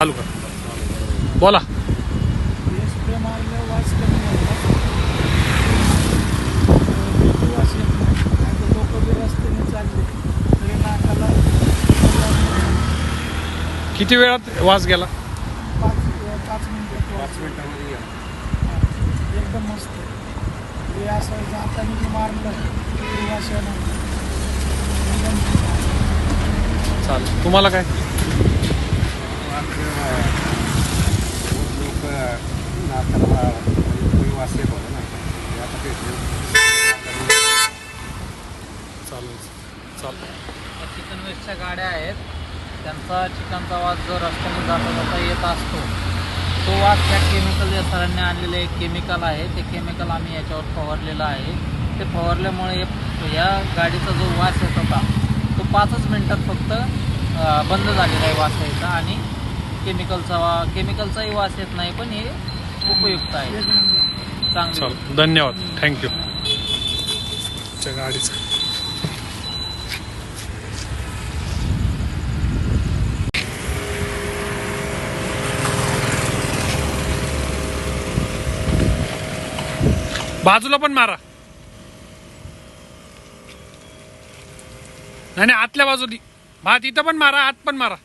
चालू कर बोला. कमी वास चालले नाकाला किती वेळात वास गेला? पाच पाच एकदम मस्त हे असं जाताना की मारलं की वास येणार चालेल. तुम्हाला काय? लोक नाकाला कमी वास ना आता ते चालेल चिकन वेस्टच्या गाड्या आहेत. त्यांचा चिकनचा वास जो रस्त्याने जाता जाता येत असतो तो वास त्या केमिकल या सरांनी आणलेलं एक केमिकल आहे. ते केमिकल आम्ही याच्यावर फवारलेलं आहे. ते फवारल्यामुळे या गाडीचा जो वास येत होता तो पाचच मिनटात फक्त बंद झालेला आहे वास यायचा आणि केमिकलचा वा केमिकलचाही वास येत नाही पण हे उपयुक्त आहे. चांगले चालेल धन्यवाद. थँक्यू गाडीचं. बाजूला पण मारा. नाही नाही आतल्या बाजूनी. भात इथं पण मारा आत पण मारा.